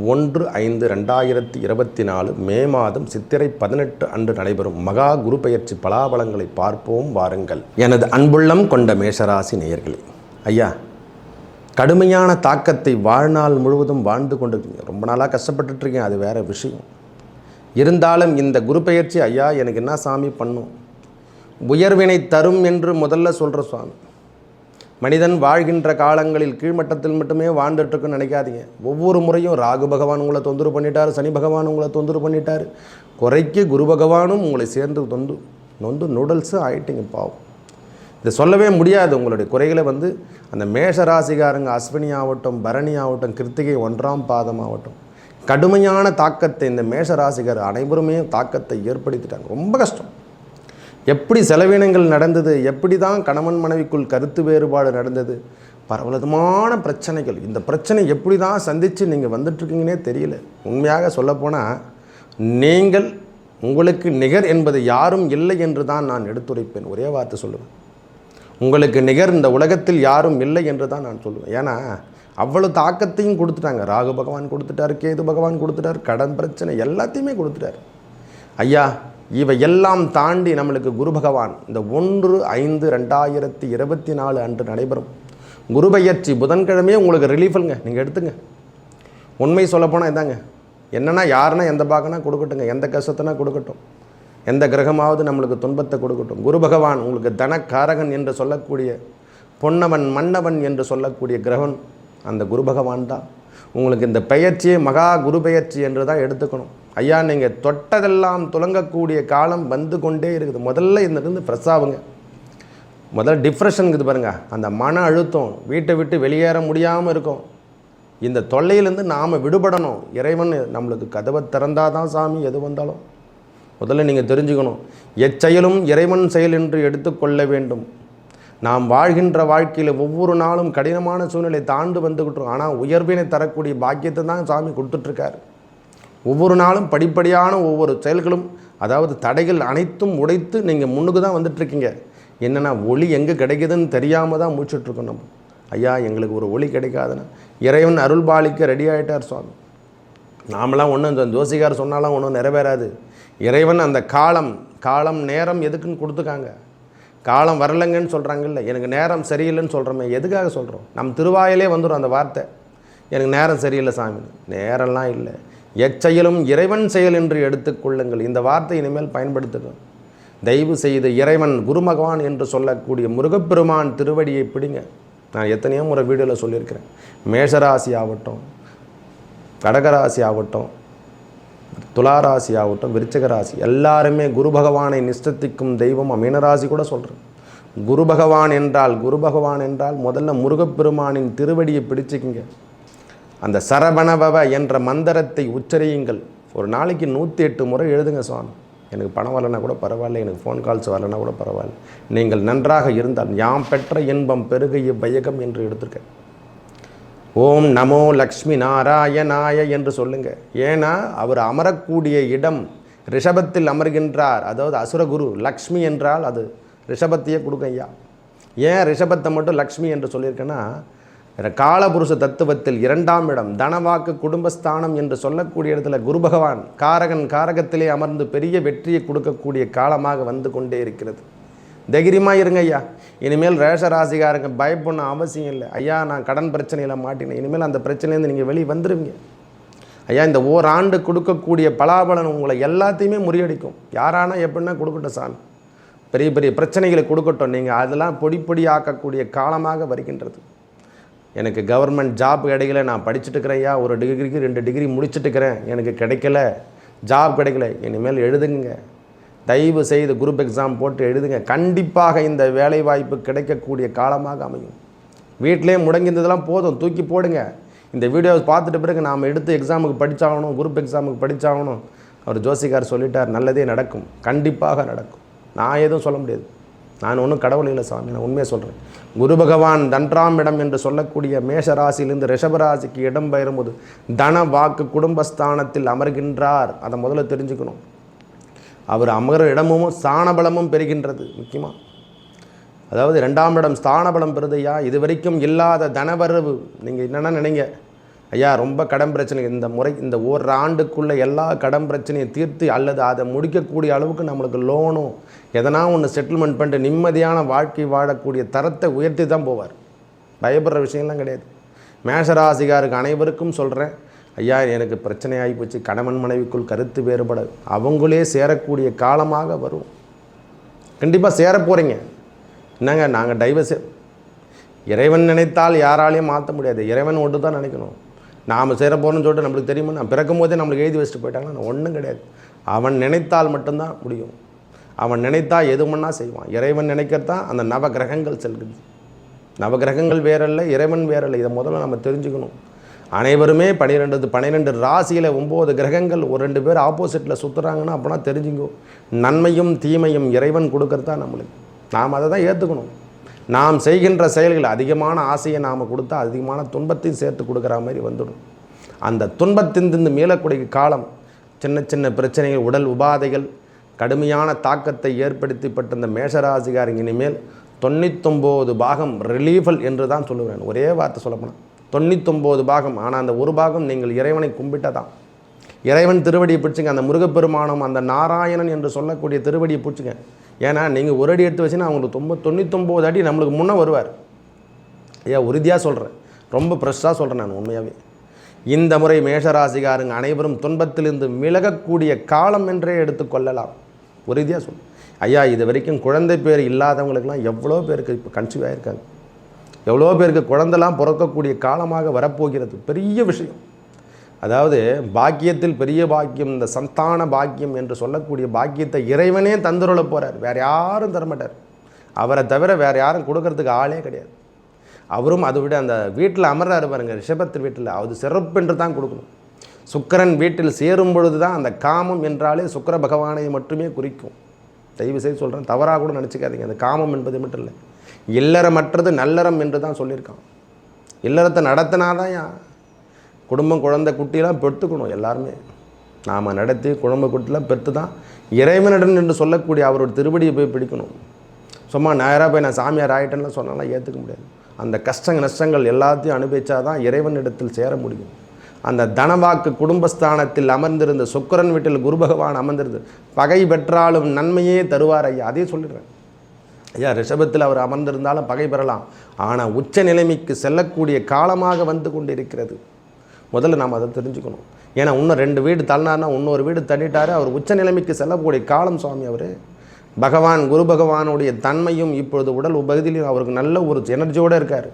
ஒன்று ஐந்து ரெண்டாயிரத்தி இருபத்தி நாலு மே மாதம் சித்திரை பதினெட்டு அன்று நடைபெறும் மகா குரு பெயர்ச்சி பலாபலங்களை பார்ப்போம் வாருங்கள். எனது அன்புள்ளம் கொண்ட மேஷராசி நேயர்களே ஐயா கடுமையான தாக்கத்தை வாழ்நாள் முழுவதும் வாழ்ந்து கொண்டிருக்கீங்க. ரொம்ப நாளாக கஷ்டப்பட்டுட்ருக்கீங்க அது வேறு விஷயம். இருந்தாலும் இந்த குரு பெயர்ச்சி ஐயா எனக்கு என்ன சாமி பண்ணும்? உயர்வினை தரும் என்று முதல்ல சொல்கிற சுவாமி. மனிதன் வாழ்கின்ற காலங்களில் கீழ்மட்டத்தில் மட்டுமே வாழ்ந்துட்டு நினைக்காதீங்க. ஒவ்வொரு முறையும் ராகு பகவான் உங்களை தொந்தரவு பண்ணிட்டார் சனி பகவான் உங்களை தொந்தரவு பண்ணிட்டார். குறைக்கு குரு பகவானும் உங்களை சேர்ந்து தொந்து நொந்து நூடல்ஸு ஆகிட்டீங்க பாவம். இதை சொல்லவே முடியாது. உங்களுடைய குறைகளை வந்து அந்த மேஷ ராசிகாரங்க அஸ்வினி ஆகட்டும் பரணி ஆகட்டும் கிருத்திகை ஒன்றாம் பாதம் ஆகட்டும். கடுமையான தாக்கத்தை இந்த மேஷ ராசிகார் அனைவருமே தாக்கத்தை ஏற்படுத்திட்டாங்க. ரொம்ப கஷ்டம். எப்படி செலவினங்கள் நடந்தது? எப்படி தான் கணவன் மனைவிக்குள் கருத்து வேறுபாடு நடந்தது? பரவலதமான பிரச்சனைகள். இந்த பிரச்சனை எப்படி தான் சந்தித்து நீங்கள் வந்துட்டுருக்கீங்கன்னே தெரியல. உண்மையாக சொல்லப்போனால் நீங்கள் உங்களுக்கு நிகர் என்பது யாரும் இல்லை என்று தான் நான் எடுத்துரைப்பேன். ஒரே வார்த்தை சொல்லுவேன். உங்களுக்கு நிகர் இந்த உலகத்தில் யாரும் இல்லை என்று தான் நான் சொல்லுவேன். ஏன்னா அவ்வளோ தாக்கத்தையும் கொடுத்துட்டாங்க. ராகு பகவான் கொடுத்துட்டார் கேது பகவான் கொடுத்துட்டார் கடன் பிரச்சனை எல்லாத்தையுமே கொடுத்துட்டார். ஐயா இவை எல்லாம் தாண்டி நம்மளுக்கு குரு பகவான் இந்த ஒன்று ஐந்து ரெண்டாயிரத்தி இருபத்தி நாலு அன்று நடைபெறும். குருபெயர்ச்சி புதன்கிழமையே உங்களுக்கு ரிலீஃபுங்க நீங்கள் எடுத்துங்க. உண்மை சொல்லப்போனால் இதாங்க. என்னன்னா யாருன்னா எந்த பாகனா கொடுக்கட்டுங்க. எந்த கஷ்டத்தினா கொடுக்கட்டும். எந்த கிரகமாவது நம்மளுக்கு துன்பத்தை கொடுக்கட்டும். குரு பகவான் உங்களுக்கு தனக்காரகன் என்று சொல்லக்கூடிய பொன்னவன் மன்னவன் என்று சொல்லக்கூடிய கிரகன் அந்த குரு பகவான் தான். உங்களுக்கு இந்த பெயர்ச்சியே மகா குரு பெயர்ச்சி என்று தான் எடுத்துக்கணும். ஐயா நீங்கள் தொட்டதெல்லாம் துலங்கக்கூடிய காலம் வந்து கொண்டே இருக்குது. முதல்ல இருந்து ஃப்ரெஷ் ஆகுங்க முதல்ல டிப்ரெஷன் இருக்குது பாருங்கள் அந்த மன அழுத்தம் வீட்டை விட்டு வெளியேற முடியாமல் இருக்கும். இந்த தொல்லையிலேருந்து நாம் விடுபடணும். இறைவன் நம்மளுக்கு கதவை திறந்தால் தான் சாமி எது வந்தாலும். முதல்ல நீங்கள் தெரிஞ்சுக்கணும். எச்செயலும் இறைவன் செயல் என்று எடுத்துக்கொள்ள வேண்டும். நாம் வாழ்கின்ற வாழ்க்கையில் ஒவ்வொரு நாளும் கடினமான சூழ்நிலை தாண்டு வந்துக்கிட்டோம் ஆனால் உயர்வினை தரக்கூடிய பாக்கியத்தை தான் சாமி கொடுத்துட்ருக்காரு ஒவ்வொரு நாளும் படிப்படியான ஒவ்வொரு செயல்களும் அதாவது தடைகள் அனைத்தும் உடைத்து நீங்கள் முன்னுக்கு தான் வந்துட்டுருக்கீங்க. என்னென்னா ஒளி எங்கே கிடைக்குதுன்னு தெரியாமல் தான் மூச்சுட்ருக்கோம் நம்ம. ஐயா எங்களுக்கு ஒரு ஒளி கிடைக்காதுன்னா. இறைவன் அருள் பாலிக்க ரெடி ஆகிட்டார் சுவாமி. நாமெல்லாம் ஒன்றும் இந்த ஜோசிகார் சொன்னாலாம் ஒன்றும் நிறைவேறாது. இறைவன் அந்த காலம் காலம் நேரம் எதுக்குன்னு கொடுத்துக்காங்க. காலம் வரலைங்கன்னு சொல்கிறாங்கல்ல எனக்கு நேரம் சரியில்லைன்னு சொல்கிறோமே எதுக்காக சொல்கிறோம் நம் திருவாயிலே வந்துடும் அந்த வார்த்தை. எனக்கு நேரம் சரியில்லை சாமி. நேரம்லாம் இல்லை. எச்செயலும் இறைவன் செயல் என்று எடுத்துக்கொள்ளுங்கள் இந்த வார்த்தை இனிமேல் பயன்படுத்துங்க தயவு செய்து இறைவன் குருமகவான் என்று சொல்லக்கூடிய முருகப்பெருமான் திருவடியை பிடிங்க. நான் எத்தனையோ முறை வீடியோவில் சொல்லியிருக்கிறேன். மேஷராசி ஆகட்டும் கடகராசி ஆகட்டும் துளாராசி ஆகட்டும் விருச்சக ராசி எல்லாருமே குரு பகவானை நிஷ்டத்திக்கும் தெய்வம் மீனராசி கூட சொல்கிறேன் குரு பகவான் என்றால் குரு பகவான் என்றால் முதல்ல முருகப்பெருமானின் திருவடியை பிடிச்சிக்கிங்க. அந்த சரவணபவ என்ற மந்திரத்தை உச்சரியுங்கள். ஒரு நாளைக்கு நூற்றி எட்டு முறை எழுதுங்க சுவாமி. எனக்கு பணம் வரலனா கூட பரவாயில்ல எனக்கு ஃபோன் கால்ஸ் வரலனா கூட பரவாயில்ல. நீங்கள் நன்றாக இருந்தால் யாம் பெற்ற இன்பம் பெருக இவ்வையகம் என்று எடுத்திருக்கேன் ஓம் நமோ லக்ஷ்மி நாராயணாய என்று சொல்லுங்க. ஏன்னா அவர் அமரக்கூடிய இடம் ரிஷபத்தில் அமர்கின்றார். அதாவது அசுரகுரு லக்ஷ்மி என்றால் அது ரிஷபத்தையே கொடுங்க ஐயா. ஏன் ரிஷபத்தை மட்டும் லக்ஷ்மி என்று சொல்லியிருக்கேன்னா காலபுருஷ தத்துவத்தில் இரண்டாம் இடம் தனவாக்கு குடும்பஸ்தானம் என்று சொல்லக்கூடிய இடத்துல குரு பகவான் காரகன் காரகத்திலே அமர்ந்து பெரிய வெற்றியை கொடுக்கக்கூடிய காலமாக வந்து கொண்டே இருக்கிறது. தைரியமாக இருங்க ஐயா. இனிமேல் ரேஷ ராசிகாரங்க பயப்படணும் அவசியம் இல்லை. ஐயா நான் கடன் பிரச்சனையில் மாட்டினேன். இனிமேல் அந்த பிரச்சனையிலேருந்து நீங்கள் வெளியே வந்துடுவீங்க ஐயா இந்த ஓராண்டு கொடுக்கக்கூடிய பலாபலன் உங்களை எல்லாத்தையுமே முறியடிக்கும். யாரானா எப்படின்னா கொடுக்கட்டும் சாமி. பெரிய பெரிய பிரச்சனைகளை கொடுக்கட்டும். நீங்கள் அதெல்லாம் பொடி பொடி ஆக்கக்கூடிய காலமாக வருகின்றது. எனக்கு கவர்மெண்ட் ஜாப் கிடைக்கல நான் படிச்சுட்டு ஒரு டிகிரிக்கு ரெண்டு டிகிரி முடிச்சுட்டுக்கிறேன் எனக்கு கிடைக்கல. ஜாப் கிடைக்கல. இனிமேல் எழுதுங்க. தயவு செய்து குரூப் எக்ஸாம் போட்டு எழுதுங்க. கண்டிப்பாக இந்த வேலைவாய்ப்பு கிடைக்கக்கூடிய காலமாக அமையும். வீட்டிலே முடங்கியிருந்ததெல்லாம் போதும். தூக்கி போடுங்க. இந்த வீடியோவை பார்த்துட்டு பிறகு நாம் எடுத்து எக்ஸாமுக்கு படித்தாகணும் குரூப் எக்ஸாமுக்கு படித்தாகணும் அவர் ஜோசிகார் சொல்லிட்டார் நல்லதே நடக்கும். கண்டிப்பாக நடக்கும். நான் எதுவும் சொல்ல முடியாது. நான் ஒன்றும் கடவுள் இல்லை சாமி நான் உண்மையை சொல்கிறேன் குரு பகவான் தன்றாம் இடம் என்று சொல்லக்கூடிய மேஷ ராசியிலிருந்து ரிஷபராசிக்கு இடம் பெயரும்போது தன வாக்கு குடும்பஸ்தானத்தில் அமர்கின்றார். அதை முதல்ல தெரிஞ்சுக்கணும். அவர் அமர இடமும் ஸ்தானபலமும் பெறுகின்றது முக்கியமாக அதாவது ரெண்டாம் இடம் ஸ்தானபலம் பெறுதையா? இது வரைக்கும் இல்லாத தனவரவு நீங்கள் என்னென்ன நினைங்க? ஐயா ரொம்ப கடன் பிரச்சனை. இந்த முறை இந்த ஒரு ஆண்டுக்குள்ளே எல்லா கடன் பிரச்சனையும் தீர்த்து அல்லது அதை முடிக்கக்கூடிய அளவுக்கு நம்மளுக்கு லோனும் எதனா ஒன்று செட்டில்மெண்ட் பண்ணிட்டு நிம்மதியான வாழ்க்கை வாழக்கூடிய தரத்தை உயர்த்தி தான் போவார். பயப்படுற விஷயம்லாம் கிடையாது. மேஷராசிகாருக்கு அனைவருக்கும் சொல்கிறேன் ஐயா எனக்கு பிரச்சனை போச்சு. கணவன் மனைவிக்குள் கருத்து வேறுபட அவங்களே சேரக்கூடிய காலமாக வரும். கண்டிப்பாக சேர போகிறீங்க என்னங்க நாங்கள் டைவர்ஸ் இறைவன் நினைத்தால் யாராலையும் மாற்ற முடியாது. இறைவன் ஒன்று தான் நினைக்கணும். நாம் சேர போகிறோம்னு சொல்லிட்டு நம்மளுக்கு தெரியுமா? நான் பிறக்கும் போதே நம்மளுக்கு எழுதி வச்சுட்டு போயிட்டாங்கன்னா ஒன்றும் கிடையாது. அவன் நினைத்தால் மட்டும்தான் முடியும். அவன் நினைத்தா எது செய்வான். இறைவன் நினைக்கிறதான் அந்த நவ கிரகங்கள் செல்கிறது. நவ கிரகங்கள் வேறல்ல இறைவன் வேறல்ல. இதை முதல்ல நம்ம தெரிஞ்சுக்கணும். அனைவருமே பன்னிரெண்டு பன்னிரெண்டு ராசியில் ஒம்பது கிரகங்கள் ஒரு ரெண்டு பேர் ஆப்போசிட்டில் சுற்றுறாங்கன்னா அப்போனா தெரிஞ்சுங்கோ. நன்மையும் தீமையும் இறைவன் கொடுக்கறதா நம்மளுக்கு. நாம் அதை தான் ஏற்றுக்கணும் நாம் செய்கின்ற செயல்கள் அதிகமான ஆசையை நாம் கொடுத்தா அதிகமான துன்பத்தையும் சேர்த்து கொடுக்குற மாதிரி வந்துடும். அந்த துன்பத்திலிருந்து மீளக்கூடிய காலம் சின்ன சின்ன பிரச்சனைகள் உடல் உபாதைகள் கடுமையான தாக்கத்தை ஏற்படுத்திப்பட்ட இந்த மேஷராசிகாரங்க இனிமேல் தொண்ணூத்தொம்போது பாகம் ரிலீஃபல் என்று தான் சொல்லுவேன் ஒரே வார்த்தை சொல்லப்போனால் தொண்ணூத்தொம்போது பாகம். ஆனால் அந்த ஒரு பாகம் நீங்கள் இறைவனை கும்பிட்டதான். இறைவன் திருவடியை பிடிச்சிங்க. அந்த முருகப்பெருமானம் அந்த நாராயணன் என்று சொல்லக்கூடிய திருவடியை பிடிச்சிங்க. ஏன்னா நீங்கள் ஒரு அடி எடுத்து வச்சுன்னா அவங்களுக்கு தொம்ப தொண்ணூத்தொம்போது அடி நம்மளுக்கு முன்னே வருவார். ஐயா உறுதியாக சொல்கிறேன் ரொம்ப ஃப்ரெஷ்ஷாக சொல்கிறேன் நான் உண்மையாகவே இந்த முறை மேஷராசிகாரங்க அனைவரும் துன்பத்திலிருந்து விலகக்கூடிய காலம் என்றே எடுத்துக்கொள்ளலாம் உறுதியாக சொல். ஐயா இது வரைக்கும் குழந்தை பேர் இல்லாதவங்களுக்கெல்லாம் எவ்வளோ பேருக்கு இப்போ கன்சீவ் ஆகிருக்காங்க எவ்வளோ பேருக்கு குழந்தைலாம் பிறக்கக்கூடிய காலமாக வரப்போகிறது. பெரிய விஷயம். அதாவது பாக்கியத்தில் பெரிய பாக்கியம் இந்த சந்தான பாக்கியம் என்று சொல்லக்கூடிய பாக்கியத்தை இறைவனே தந்துருள போகிறார் வேறு யாரும் தரமாட்டார். அவரை தவிர வேறு யாரும் கொடுக்கறதுக்கு ஆளே கிடையாது. அவரும் அதை விட அந்த வீட்டில் அமர்றாரு பாருங்க ரிஷபத்து வீட்டில். அது சிறப்பு என்று தான் கொடுக்கணும். சுக்கிரன் வீட்டில் சேரும் பொழுது தான் அந்த காமம் என்றாலே சுக்கிர பகவானை மட்டுமே குறிக்கும். தயவு செய்து சொல்கிறேன் தவறாக கூட நினச்சிக்காதீங்க. அந்த காமம் என்பது மட்டும் இல்லை. இல்லறமற்றது நல்லறம் என்று தான் சொல்லியிருக்கான். இல்லறத்தை நடத்தினாதான் யா குடும்பம் குழந்தை குட்டியெல்லாம் பெற்றுக்கணும் எல்லாருமே. நாம் நடத்தி குடும்ப குட்டிலாம் பெற்று தான் இறைவனிடம் என்று சொல்லக்கூடிய அவரோட திருவடியை போய் பிடிக்கணும். சும்மா நேராக போய் நான் சாமியார் ஆகிட்டேன்னு சொன்னாலாம் ஏற்றுக்க முடியாது. அந்த கஷ்டங்க நஷ்டங்கள் எல்லாத்தையும் அனுபவிச்சா தான் இறைவனிடத்தில் சேர முடியும். அந்த தனவாக்கு குடும்பஸ்தானத்தில் அமர்ந்திருந்த சுக்கிரன் வீட்டில் குரு பகவான் அமர்ந்திருந்து பகை பெற்றாலும் நன்மையே தருவார் ஐயா அதையும் சொல்லிடுறேன். ஐயா ரிஷபத்தில் அவர் அமர்ந்திருந்தாலும் பகை பெறலாம். ஆனால் உச்ச நிலைமைக்கு செல்லக்கூடிய காலமாக வந்து கொண்டிருக்கிறது. முதல்ல நாம் அதை தெரிஞ்சுக்கணும். ஏன்னா இன்னும் ரெண்டு வீடு தள்ளினார்னா இன்னொரு வீடு தள்ளிட்டாரு. அவர் உச்ச நிலைமைக்கு செல்லக்கூடிய காலம் சுவாமி அவர். பகவான் குரு பகவானுடைய தன்மையும் இப்பொழுது உடல் உபகுதியிலும் அவருக்கு நல்ல ஒரு எனர்ஜியோடு இருக்கார்.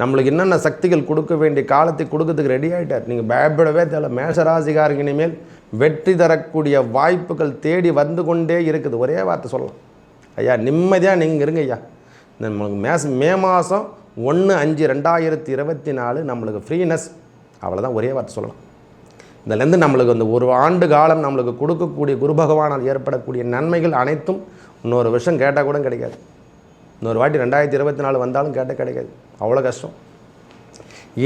நம்மளுக்கு என்னென்ன சக்திகள் கொடுக்க வேண்டிய காலத்தை கொடுக்கறதுக்கு ரெடி ஆகிட்டார் நீங்கள் பயப்படவே தேவை மேஷராசிகாரங்க இனிமேல் வெற்றி தரக்கூடிய வாய்ப்புகள் தேடி வந்து கொண்டே இருக்குது. ஒரே வார்த்தை சொல்லலாம். ஐயா நிம்மதியாக நீங்கள் இருங்க ஐயா. நம்மளுக்கு மேஸ் மே மாதம் ஒன்று அஞ்சு ரெண்டாயிரத்தி இருபத்தி நாலு நம்மளுக்கு ஃப்ரீனஸ் அவ்வளோதான் ஒரே வார்த்தை சொல்லலாம். இதுலேருந்து நம்மளுக்கு அந்த ஒரு ஆண்டு காலம் நம்மளுக்கு கொடுக்கக்கூடிய குரு பகவானால் ஏற்படக்கூடிய நன்மைகள் அனைத்தும் இன்னொரு வருஷம் கேட்டால் கூட கிடைக்காது. இன்னொரு வாட்டி ரெண்டாயிரத்தி இருபத்தி நாலு வந்தாலும் கேட்டால் கிடைக்காது. அவ்வளோ கஷ்டம்.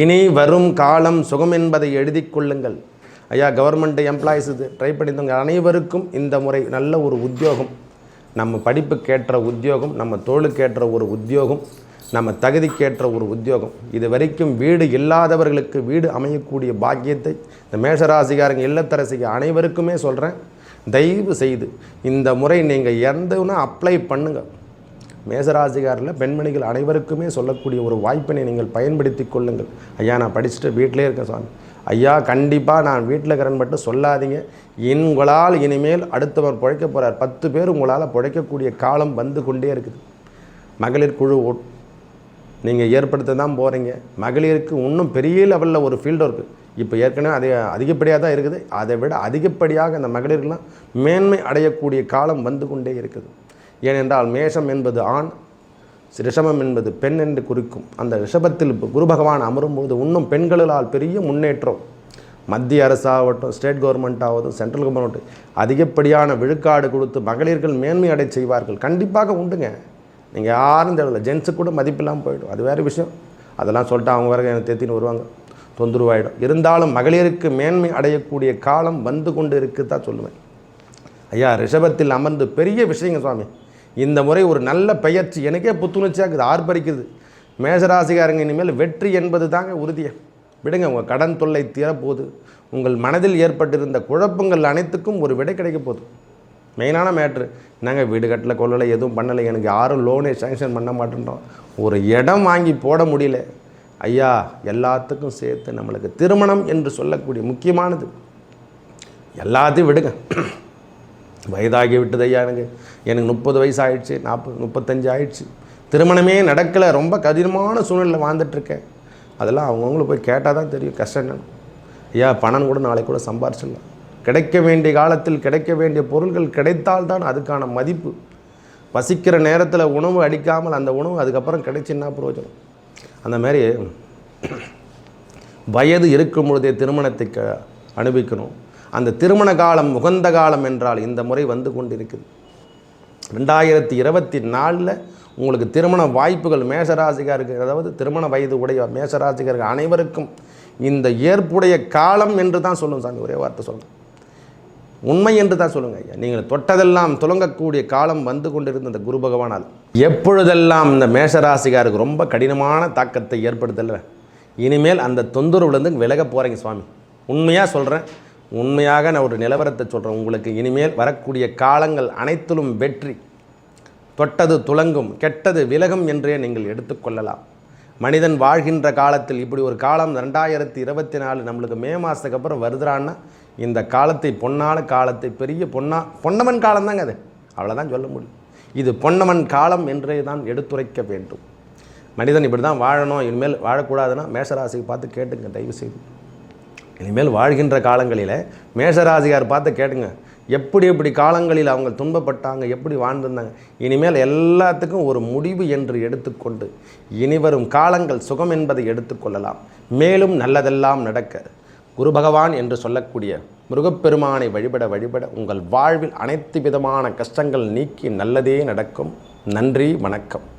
இனி வரும் காலம் சுகம் என்பதை எழுதி கொள்ளுங்கள். ஐயா கவர்மெண்ட் எம்ப்ளாயிஸ் இது ட்ரை பண்ணியிருந்தவங்க அனைவருக்கும் இந்த முறை நல்ல ஒரு உத்தியோகம். நம்ம படிப்புக்கேற்ற உத்தியோகம் நம்ம தோளுக்கேற்ற ஒரு உத்தியோகம். நம்ம தகுதிக்கேற்ற ஒரு உத்தியோகம். இது வரைக்கும் வீடு இல்லாதவர்களுக்கு வீடு அமையக்கூடிய பாக்கியத்தை இந்த மேஷராசிகாரங்க இல்லத்தரசிக அனைவருக்குமே சொல்கிறேன் தயவு செய்து இந்த முறை நீங்கள் எந்தனா அப்ளை பண்ணுங்கள் மேசராசிகாரில் பெண்மணிகள் அனைவருக்குமே சொல்லக்கூடிய ஒரு வாய்ப்பினை நீங்கள் பயன்படுத்தி கொள்ளுங்கள். ஐயா நான் படிச்சுட்டு வீட்டிலே இருக்கேன் சுவாமி ஐயா கண்டிப்பாக நான் வீட்டில் இருக்கிறேன்னு மட்டும் சொல்லாதீங்க. உங்களால் இனிமேல் அடுத்தவர் பிழைக்க போகிறார் பத்து பேர் உங்களால் பிழைக்கக்கூடிய காலம் வந்து கொண்டே இருக்குது. மகளிர் குழு நீங்கள் ஏற்படுத்த தான் போகிறீங்க மகளிருக்கு இன்னும் பெரிய லெவலில் ஒரு ஃபீல்டு இருக்குது இப்போ ஏற்கனவே அதிக அதிகப்படியாக தான் இருக்குது. அதை விட அதிகப்படியாக அந்த மகளிர்லாம் மேன்மை அடையக்கூடிய காலம் வந்து கொண்டே இருக்குது. ஏனென்றால் மேஷம் என்பது ஆண் ரிஷபம் என்பது பெண் என்று குறிக்கும். அந்த ரிஷபத்தில் இப்போ குரு பகவான் அமரும்போது இன்னும் பெண்களால் பெரிய முன்னேற்றம். மத்திய அரசாகட்டும் ஸ்டேட் கவர்மெண்ட் ஆகட்டும் சென்ட்ரல் கவர்மெண்ட் அதிகப்படியான விழுக்காடு கொடுத்து மகளிர்கள் மேன்மை அடை செய்வார்கள். கண்டிப்பாக உண்டுங்க. நீங்கள் யாரும் தேவையில்ல ஜென்ஸுக்கு கூட மதிப்பில்லாமல் போயிடும். அது வேறு விஷயம். அதெல்லாம் சொல்லிட்டு அவங்க வரைக்கும் எனக்கு தேத்தின்னு வருவாங்க. தொந்தரவாயிடும். இருந்தாலும் மகளிருக்கு மேன்மை அடையக்கூடிய காலம் வந்து கொண்டு இருக்குது தான் சொல்லுவேன். ஐயா ரிஷபத்தில் அமர்ந்து பெரிய விஷயங்க சுவாமி. இந்த முறை ஒரு நல்ல பெயர்ச்சி எனக்கே புத்துணர்ச்சியாக இருக்குது. ஆர்ப்பரிக்குது. மேஷராசிகாரங்க இனிமேல் வெற்றி என்பது தாங்க உறுதியை. விடுங்க உங்கள் கடன் தொல்லை தீரப்போகுது. உங்கள் மனதில் ஏற்பட்டிருந்த குழப்பங்கள் அனைத்துக்கும் ஒரு விடை கிடைக்க போகுது. மெயினான மேட்ரு. நாங்கள் வீடு கட்டல கொள்ளலை எதுவும் பண்ணலை. எனக்கு யாரும் லோனே சேங்ஷன் பண்ண மாட்டேன்றோம். ஒரு இடம் வாங்கி போட முடியல. ஐயா எல்லாத்துக்கும் சேர்த்து நம்மளுக்கு திருமணம் என்று சொல்லக்கூடிய முக்கியமானது. எல்லாத்தையும் விடுங்க. வயதாகி விட்டது ஐயா எனக்கு. எனக்கு முப்பது வயசு ஆயிடுச்சு நாற்பது முப்பத்தஞ்சு ஆயிடுச்சு. திருமணமே நடக்கலை. ரொம்ப கடினமான சூழ்நிலை வாழ்ந்துட்டுருக்கேன் அதெல்லாம் அவங்கவுங்களுக்கு போய் கேட்டால் தான் தெரியும். கஷ்டம் ஐயா பணம் கூட நாளைக்கு கூட சம்பாரிச்சிடலாம். கிடைக்க வேண்டிய காலத்தில் கிடைக்க வேண்டிய பொருள்கள் கிடைத்தால்தான் அதுக்கான மதிப்பு. பசிக்கிற நேரத்தில் உணவு அடிக்காமல் அந்த உணவு அதுக்கப்புறம் கிடைச்சின்னா பிரயோஜனம் அந்த மாதிரி வயது இருக்கும் பொழுதே திருமணத்தை க அனுபவிக்கணும். அந்த திருமண காலம் உகந்த காலம் என்றால் இந்த முறை வந்து கொண்டிருக்குது. ரெண்டாயிரத்தி இருபத்தி நாலில் உங்களுக்கு திருமண வாய்ப்புகள் மேசராசிகாருக்கு அதாவது திருமண வயது உடைய மேசராசிகாருக்கு அனைவருக்கும் இந்த ஏற்புடைய காலம் என்று தான் சொல்லும் சாமி ஒரே வார்த்தை சொல்கிறேன் உண்மை என்று தான் சொல்லுங்க ஐயா. நீங்கள் தொட்டதெல்லாம் துலங்கக்கூடிய காலம் வந்து கொண்டிருந்த அந்த குரு பகவானால். எப்பொழுதெல்லாம் இந்த மேஷராசிகாருக்கு ரொம்ப கடினமான தாக்கத்தை ஏற்படுத்தல இனிமேல் அந்த தொந்தரவுலேருந்து விலக போகிறீங்க சுவாமி. உண்மையாக சொல்கிறேன் உண்மையாக நான் ஒரு நிலவரத்தை சொல்கிறேன் உங்களுக்கு இனிமேல் வரக்கூடிய காலங்கள் அனைத்திலும் வெற்றி. தொட்டது துலங்கும் கெட்டது விலகும் என்றே நீங்கள் எடுத்துக்கொள்ளலாம் மனிதன் வாழ்கின்ற காலத்தில் இப்படி ஒரு காலம் ரெண்டாயிரத்தி இருபத்தி நாலு நம்மளுக்கு மே மாதத்துக்கு அப்புறம் வருதுறான்னா இந்த காலத்தை பொன்னான காலத்தை பெரிய பொன்னா பொன்னமன் காலம்தாங்க அது. அவ்வளோதான் சொல்ல முடியும். இது பொன்னமன் காலம் என்றே தான் எடுத்துரைக்க வேண்டும். மனிதன் இப்படி தான் வாழணும் இனிமேல் வாழக்கூடாதுன்னா மேஷராசிக்கு பார்த்து கேட்டுங்க தயவு செய்து இனிமேல் வாழ்கின்ற காலங்களில் மேஷராசியார் பார்த்து கேட்டுங்க. எப்படி எப்படி காலங்களில் அவங்க துன்பப்பட்டாங்க எப்படி வாழ்ந்திருந்தாங்க. இனிமேல் எல்லாத்துக்கும் ஒரு முடிவு என்று எடுத்துக்கொண்டு இனிவரும் காலங்கள் சுகம் என்பதை எடுத்துக்கொள்ளலாம். மேலும் நல்லதெல்லாம் நடக்க. குரு பகவான் என்று சொல்லக்கூடிய முருகப்பெருமானை வழிபட வழிபட உங்கள் வாழ்வில் அனைத்து விதமான கஷ்டங்கள் நீக்கி நல்லதே நடக்கும். நன்றி வணக்கம்.